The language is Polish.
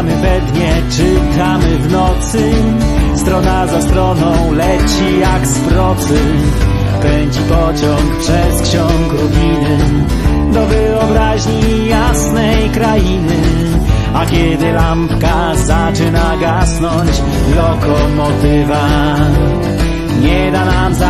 Czytamy we dnie, czytamy w nocy. Strona za stroną leci jak z procy. Pędzi pociąg przez ksiąg rubiny. Do wyobraźni jasnej krainy. A kiedy lampka zaczyna gasnąć Lokomotywa nie da nam zasnąć